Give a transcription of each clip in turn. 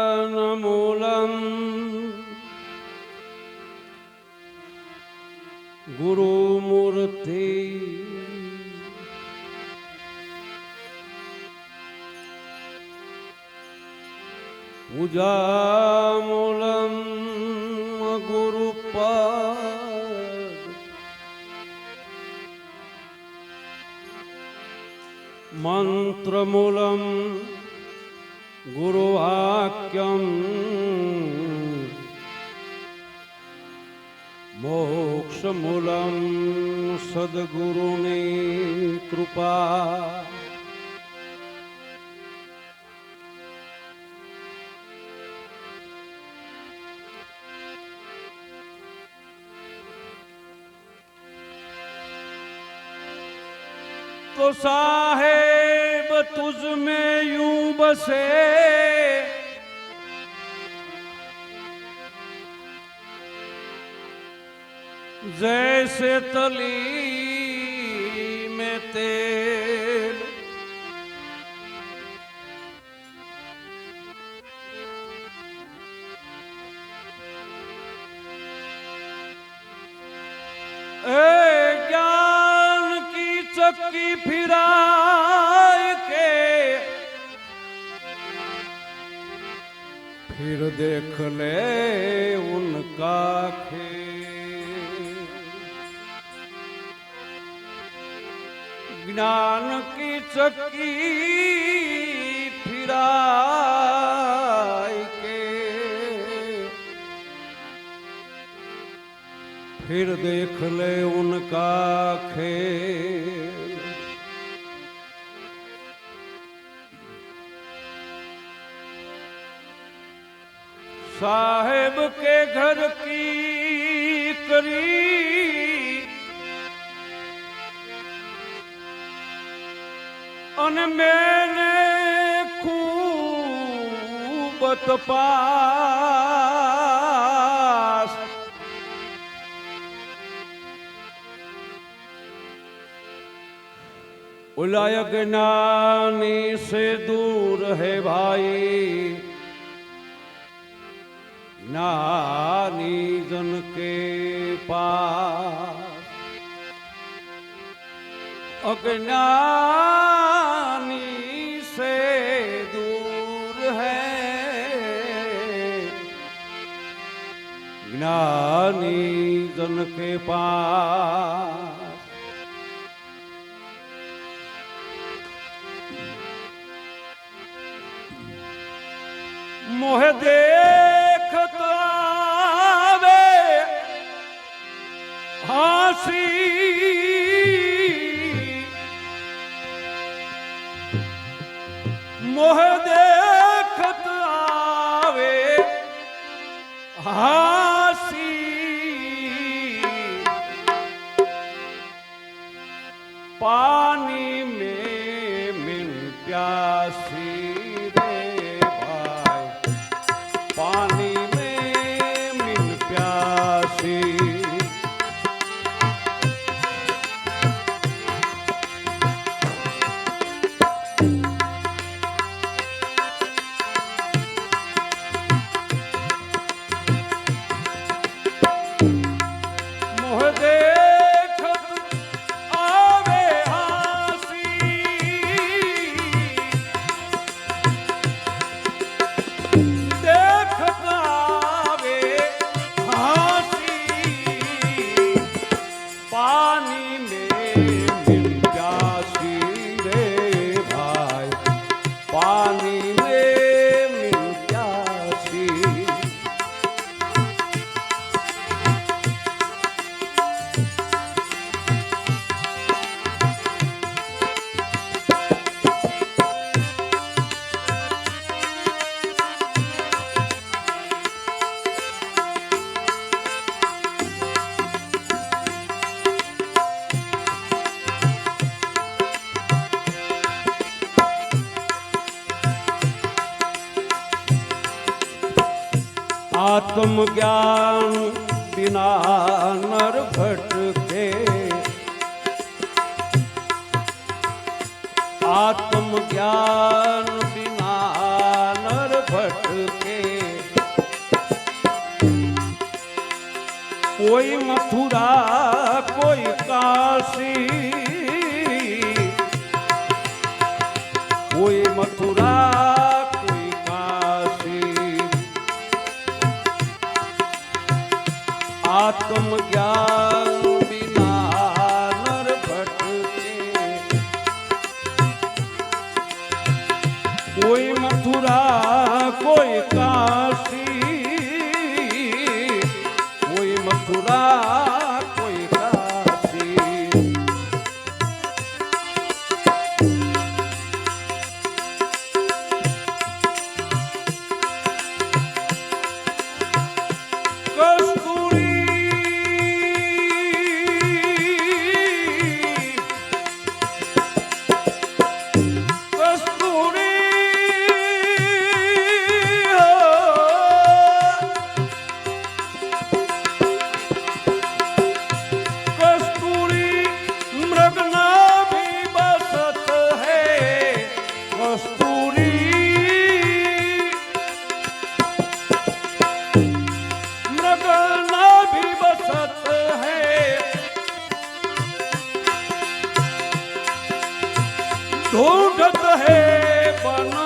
ध्यानमूलं गुरुमूर्ति पूजामूलं गुरुपद मन्त्रमूलं गुरुवाक्यम् मोक्षमूलं सद्गुरुनि कृपा तो साहेब तुझ में यूं बसे जैसे तली में तेल। ए ज्ञान की चक्की फिराए फिर देख ले उनका खेल ज्ञान की चक्की फिराए के फिर देख ले उनका खेल साहेब के घर की करी अन मैंने खूब तपास उलाय ज्ञानी से दूर है भाई। ज्ञानी जन के पास अज्ञानी से दूर है ज्ञानी जन के पास मोह देखत હાસી. મોહ દેખત આવે. હા. ब्रह्म ज्ञान बिना नर भटके। आत्म ज्ञान बिना नर भटके। कोई मथुरा, कोई काशी, कोई मथुरा ઢૂંઢત હે બના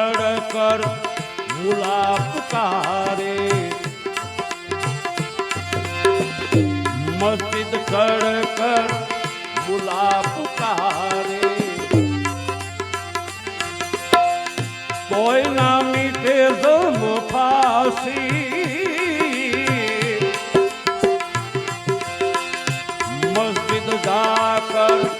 ચડ કર મુલા પુકારે. મસ્જિદ ચડ કર મુલા પુકારે. કોઈ ના મીઠે જમ ફાસી. મસ્જિદ જા કર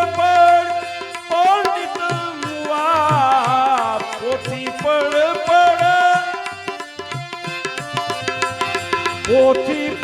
પોથી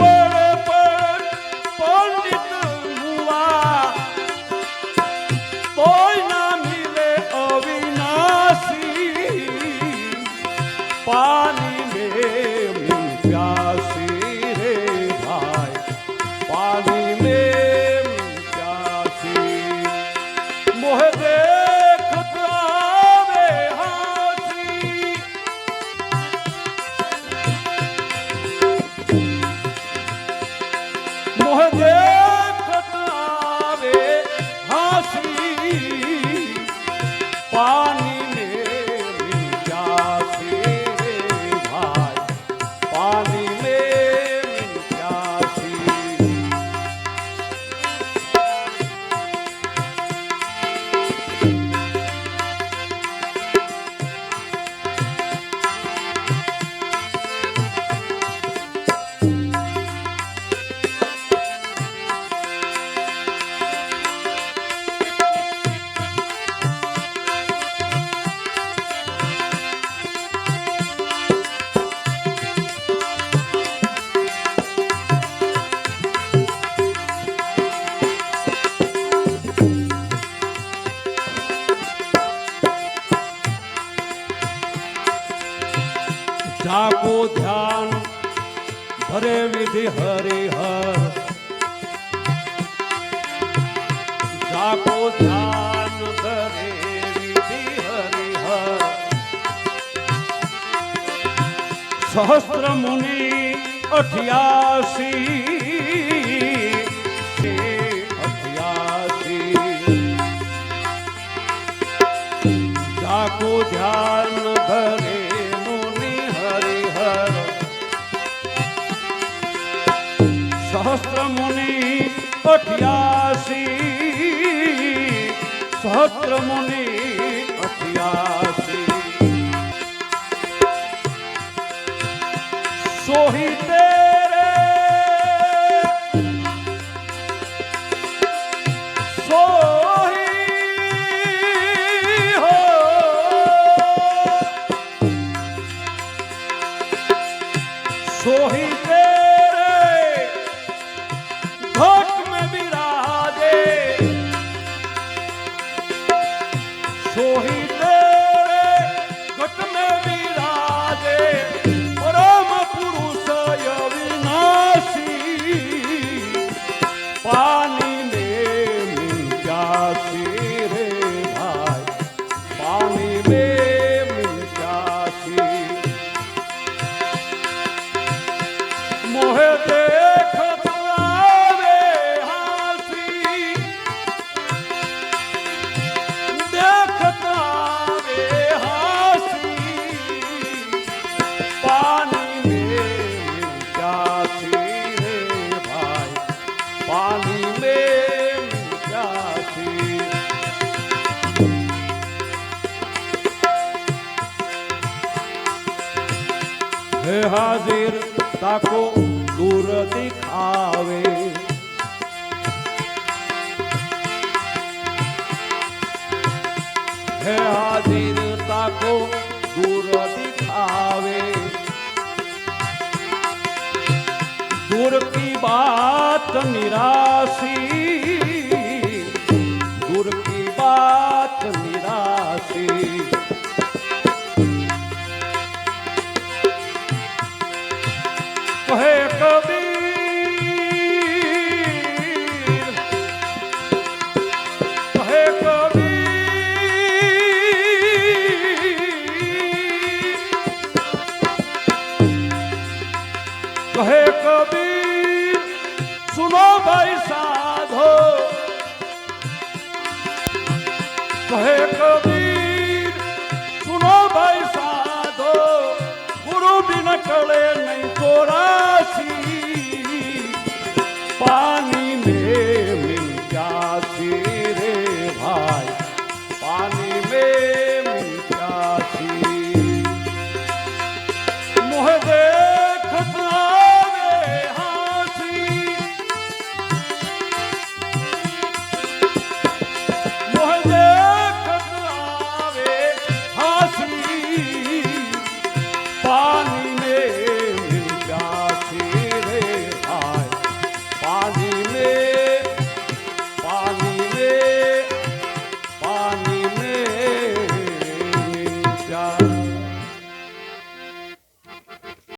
સહસ્ત્ર મુનિ અઠ્યાસી અઠ્યાસી. જાકો ધ્યાન ધરે મુનિ હરિહર સહસ્ત્ર મુનિ અઠ્યાસી સહસ્ત્ર મુનિ हाजिर ताको दूर दिखावे। है हाजिर ताको दूर दिखावे। दूर की बात निराशी Come